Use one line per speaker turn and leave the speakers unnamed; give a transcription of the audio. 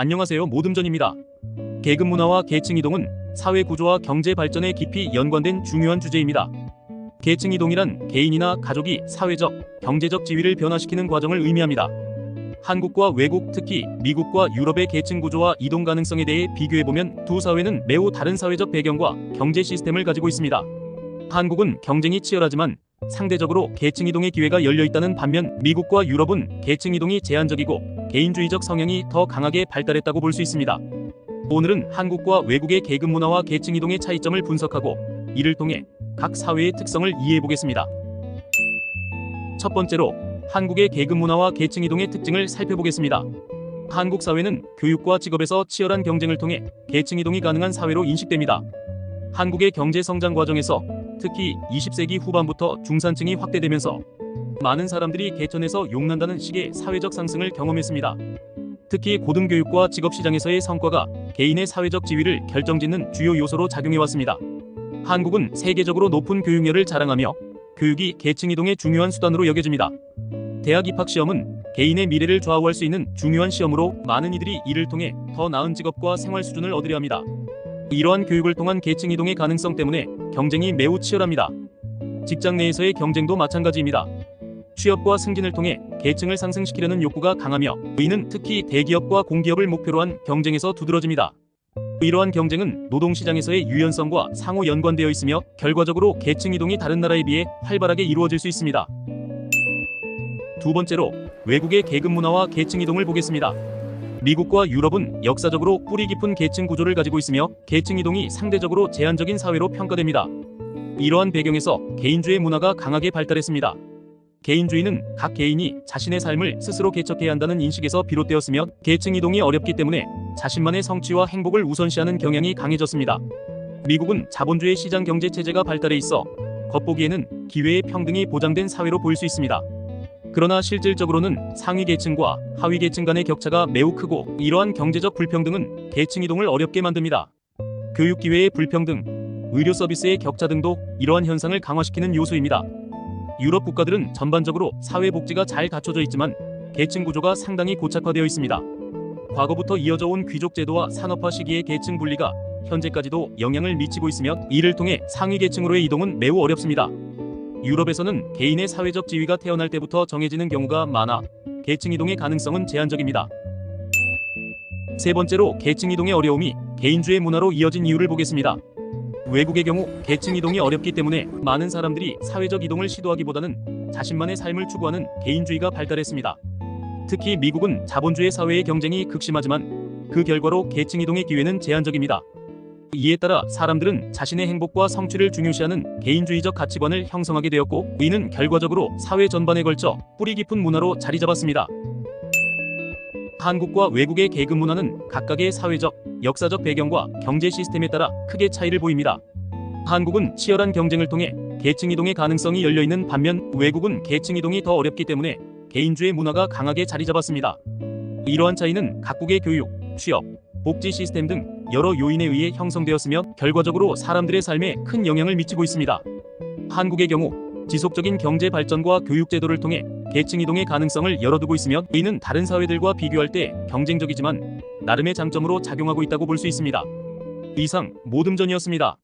안녕하세요 모듬전입니다. 계급 문화와 계층 이동은 사회 구조와 경제 발전에 깊이 연관된 중요한 주제입니다. 계층 이동이란 개인이나 가족이 사회적, 경제적 지위를 변화시키는 과정을 의미합니다. 한국과 외국, 특히 미국과 유럽의 계층 구조와 이동 가능성에 대해 비교해보면 두 사회는 매우 다른 사회적 배경과 경제 시스템을 가지고 있습니다. 한국은 경쟁이 치열하지만 상대적으로 계층 이동의 기회가 열려 있다는 반면 미국과 유럽은 계층 이동이 제한적이고 개인주의적 성향이 더 강하게 발달했다고 볼 수 있습니다. 오늘은 한국과 외국의 계급 문화와 계층 이동의 차이점을 분석하고 이를 통해 각 사회의 특성을 이해해 보겠습니다. 첫 번째로 한국의 계급 문화와 계층 이동의 특징을 살펴보겠습니다. 한국 사회는 교육과 직업에서 치열한 경쟁을 통해 계층 이동이 가능한 사회로 인식됩니다. 한국의 경제 성장 과정에서 특히 20세기 후반부터 중산층이 확대되면서 많은 사람들이 개천에서 용난다는 식의 사회적 상승을 경험했습니다. 특히 고등교육과 직업시장에서의 성과가 개인의 사회적 지위를 결정짓는 주요 요소로 작용해왔습니다. 한국은 세계적으로 높은 교육열을 자랑하며 교육이 계층 이동의 중요한 수단으로 여겨집니다. 대학 입학 시험은 개인의 미래를 좌우할 수 있는 중요한 시험으로 많은 이들이 이를 통해 더 나은 직업과 생활 수준을 얻으려 합니다. 이러한 교육을 통한 계층 이동의 가능성 때문에 경쟁이 매우 치열합니다. 직장 내에서의 경쟁도 마찬가지입니다. 취업과 승진을 통해 계층을 상승시키려는 욕구가 강하며 이는 특히 대기업과 공기업을 목표로 한 경쟁에서 두드러집니다. 이러한 경쟁은 노동시장에서의 유연성과 상호 연관되어 있으며 결과적으로 계층 이동이 다른 나라에 비해 활발하게 이루어질 수 있습니다. 두 번째로 외국의 계급 문화와 계층 이동을 보겠습니다. 미국과 유럽은 역사적으로 뿌리 깊은 계층 구조를 가지고 있으며 계층 이동이 상대적으로 제한적인 사회로 평가됩니다. 이러한 배경에서 개인주의 문화가 강하게 발달했습니다. 개인주의는 각 개인이 자신의 삶을 스스로 개척해야 한다는 인식에서 비롯되었으며 계층 이동이 어렵기 때문에 자신만의 성취와 행복을 우선시하는 경향이 강해졌습니다. 미국은 자본주의 시장 경제 체제가 발달해 있어 겉보기에는 기회의 평등이 보장된 사회로 보일 수 있습니다. 그러나 실질적으로는 상위 계층과 하위 계층 간의 격차가 매우 크고 이러한 경제적 불평등은 계층 이동을 어렵게 만듭니다. 교육 기회의 불평등, 의료 서비스의 격차 등도 이러한 현상을 강화시키는 요소입니다. 유럽 국가들은 전반적으로 사회복지가 잘 갖춰져 있지만 계층 구조가 상당히 고착화되어 있습니다. 과거부터 이어져 온 귀족 제도와 산업화 시기의 계층 분리가 현재까지도 영향을 미치고 있으며 이를 통해 상위 계층으로의 이동은 매우 어렵습니다. 유럽에서는 개인의 사회적 지위가 태어날 때부터 정해지는 경우가 많아 계층 이동의 가능성은 제한적입니다. 세 번째로 계층 이동의 어려움이 개인주의 문화로 이어진 이유를 보겠습니다. 외국의 경우 계층 이동이 어렵기 때문에 많은 사람들이 사회적 이동을 시도하기보다는 자신만의 삶을 추구하는 개인주의가 발달했습니다. 특히 미국은 자본주의 사회의 경쟁이 극심하지만 그 결과로 계층 이동의 기회는 제한적입니다. 이에 따라 사람들은 자신의 행복과 성취를 중요시하는 개인주의적 가치관을 형성하게 되었고 이는 결과적으로 사회 전반에 걸쳐 뿌리 깊은 문화로 자리 잡았습니다. 한국과 외국의 계급 문화는 각각의 사회적, 역사적 배경과 경제 시스템에 따라 크게 차이를 보입니다. 한국은 치열한 경쟁을 통해 계층 이동의 가능성이 열려 있는 반면 외국은 계층 이동이 더 어렵기 때문에 개인주의 문화가 강하게 자리 잡았습니다. 이러한 차이는 각국의 교육, 취업, 복지 시스템 등 여러 요인에 의해 형성되었으며 결과적으로 사람들의 삶에 큰 영향을 미치고 있습니다. 한국의 경우 지속적인 경제 발전과 교육 제도를 통해 계층 이동의 가능성을 열어두고 있으며 이는 다른 사회들과 비교할 때 경쟁적이지만 나름의 장점으로 작용하고 있다고 볼 수 있습니다. 이상 모듬전이었습니다.